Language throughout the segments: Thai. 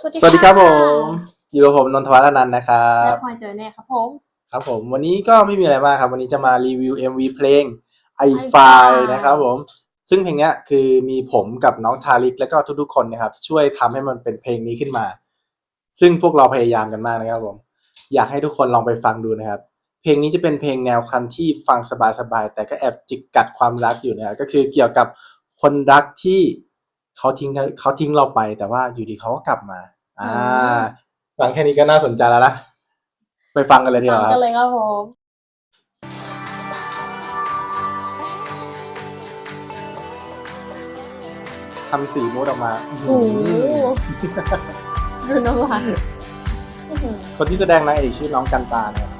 สวัสดีสวัสดีครับผม อยู่กับผมนนทวัฒน์อนันต์นะครัและบพลอยเจอแน่ครับผมครับผม วันนี้ก็ไม่มีอะไรมากครับ วันนี้จะมารีวิว MV เพลง i f i i นะครับผม ซึ่งเพลงเนี้ยคือมีผมกับน้องทาริกแล้วก็ทุกๆคนนะครับ ช่วยทำให้มันเป็นเพลงนี้ขึ้นมา ซึ่งพวกเราพยายามกันมากนะครับผม อยากให้ทุกคนลองไปฟังดูนะครับ เพลงนี้จะเป็นเพลงแนวคันที่ฟังสบายๆแต่ก็แอบจิกกัดความรักอยู่นะครับก็คือเกี่ยวกับคนรักที่ เขาทิ้งกันเขาทิ้งเราไป แต่ว่าอยู่ดีเขาก็กลับมา อ่าฟังแค่นี้ก็น่าสนใจแล้วนะ ไปฟังกันเลยดีกฟังว่าคกัรันบเลยครับผมทำสีมูดออกมาโอ้โหดูน้องหวานอื้อหือคนที่แสดงนางเอกชื่อน้องกันตานะครับ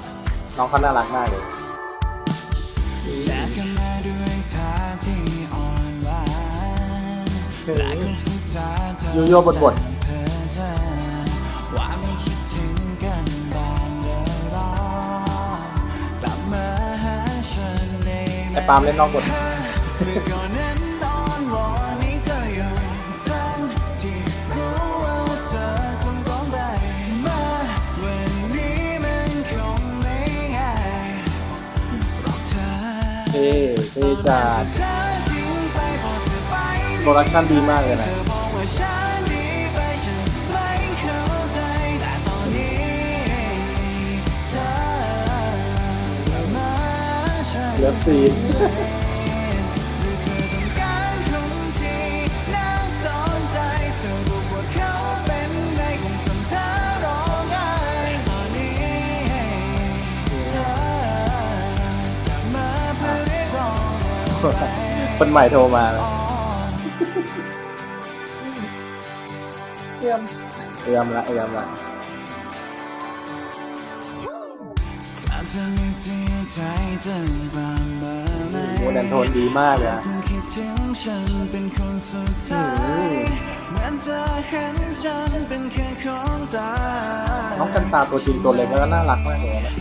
น้องเขาน่ารักมากเลย ยโย่บทบทไม่คิดถึงกันบนไอปาล์มเล่นนอกบทเมื่อก่อนนั้นนอเธออยู่ทั้งที่รู้ว่าเคงต้องไปมาวันนี้มันคงไม่ง่ายหรอกเธอเท่จัด ปรดักชั่นดีมากเลยนะเลิฟซีนคนใหม่โทรมาแล้ว เตรียมเอื้อมละเอื้อมละถ้าเธอไม่เสียใจจะกลับมาไหมโมเดนโทนดีมากเลยอะคงคิดถึงฉันเป็นคนสุดท้ายเหมือนจะเห็นฉันเป็นแค่ของตายน้องกันตาตัวจริงตัวเล็กแล้วก็น่ารักมากเลยนะ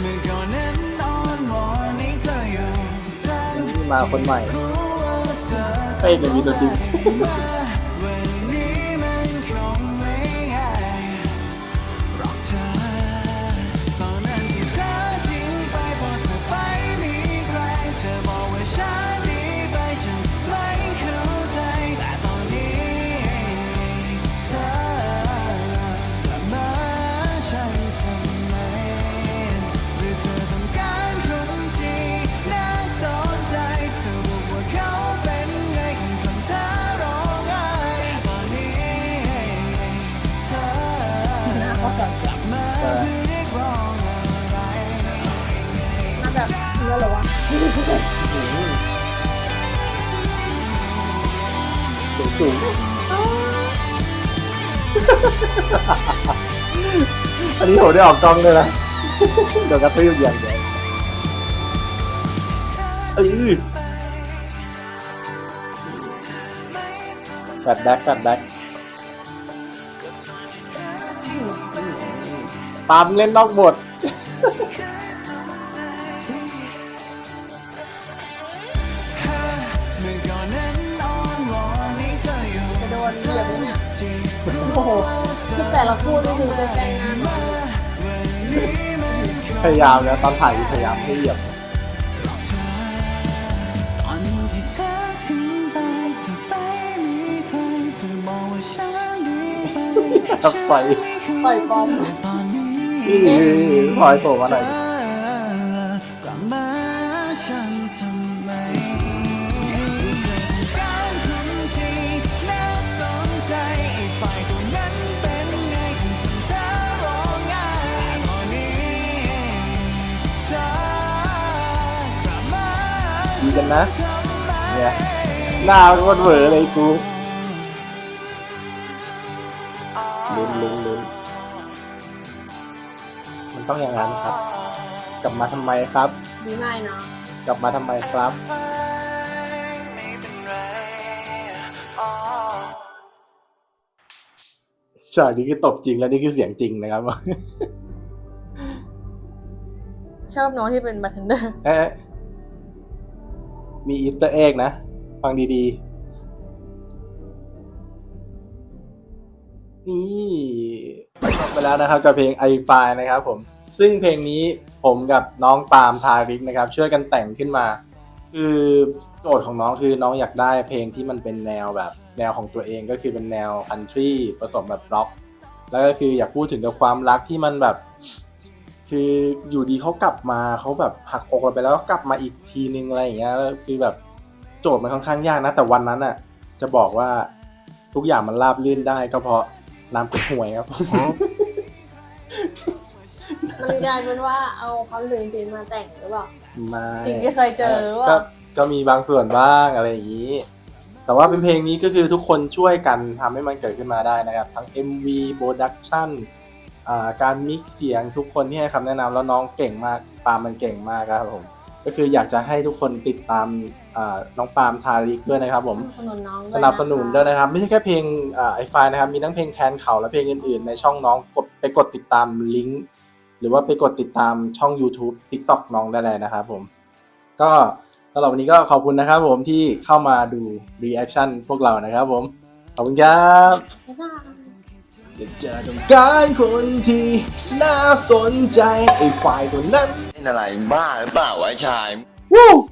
เมื่อก่อนนั้นนอนวอนให้เธออยู่ทั้งนี่มาคนใหม่รู้ว่าเธอเป้จะมีตัวจริง สูงสูงอันนี้ผมได้ออกกล้องเลยนะเดี๋ยวกระตุ้ยอย่างเดียวเออแฟดแบ็กแฟดแบ็กปาล์มเล่นนอกบท โอ้โหคือแต่ละคู่นี่คือเป็นแกงงานหมดเลยพยายามแล้วตอนถ่ายพยายามไม่เหยียบตอนที่เธอทิ้งไปเธอไปมีใครเธอบอกว่าฉันดีไปปล่อยปล่อยปลอมตอนนี้นี่พลอยโผล่มาหน่อย ดีกันนะทำไมเนี่ยหน้าโคตรเหวอเลยกูลุ้นลุ้นลุ้นมันต้องอย่างนั้นครับ กลับมาทำไมครับ ดีมากเนาะกลับมาทำไมครับไม่เป็นไรอ๋อฉากนี้คือตบจริงแล้วนี่คือเสียงจริงนะครับ ชอบน้องที่เป็นบาร์เทนเดอร์ เอ๊ะ มีอีสเตอร์เอ็กนะ ฟังดีๆ นี่จบไปแล้วนะครับกับเพลง i f i นะครับผม ซึ่งเพลงนี้ผมกับน้องปาล์มทาริกนะครับ ช่วยกันแต่งขึ้นมา คือโจทย์ของน้องคือน้องอยากได้เพลงที่มันเป็นแนวแบบ แนวของตัวเองก็คือเป็นแนวคันทรีผสมแบบร็อก แล้วก็คืออยากพูดถึงกับความรักที่มันแบบ คืออยู่ดีเขากลับมาเขาแบบหักอกเราไปแล้วก็กลับมาอีกทีนึงอะไรอย่างเงี้ยแล้วคือแบบโจทย์มันค่อนข้างยากนะ แต่วันนั้นอะ จะบอกว่าทุกอย่างมันราบลื่นได้ก็เพราะน้ำกระหวยครับ มันกลายเป็นว่าเอาความถึงจริงมาแต่งหรือเปล่ามาสิ่งที่เคยเจอหรือเปล่าก็ก็มีบางส่วนบ้างอะไรอย่างนี้ แต่ว่าเป็นเพลงนี้ก็คือทุกคนช่วยกันทำให้มันเกิดขึ้นมาได้นะครับ ทั้ง MV Production อ่า การมิกซ์เสียงทุกคนที่ให้คำแนะนำแล้วน้องเก่งมากปาล์มมันเก่งมากครับผม ก็คืออยากจะให้ทุกคนติดตามอ่าน้องปาล์มทาริกด้วยนะครับ ผมสนับสนุนน้องสนับสนุนด้วยนะครับ ไม่ใช่แค่เพลงไอไฟนะครับ มีทั้งเพลงแทนเขาและเพลงอื่นๆ ในช่องน้องกดไปกดติดตามลิงก์หรือว่าไปกดติดตามช่อง YouTube TikTok น้องได้เลยนะครับผมก็สำหรับวันนี้ก็ขอบคุณนะครับผมที่เข้ามาดู reaction พวกเรานะครับผม ขอบคุณครับบ๊ายบาย อยากจะต้องการคนที่น่าสนใจไอ้ฝ่ายตัวนั้นเป็นอะไรบ้าหรือเปล่าวะไอ้ชาย วู้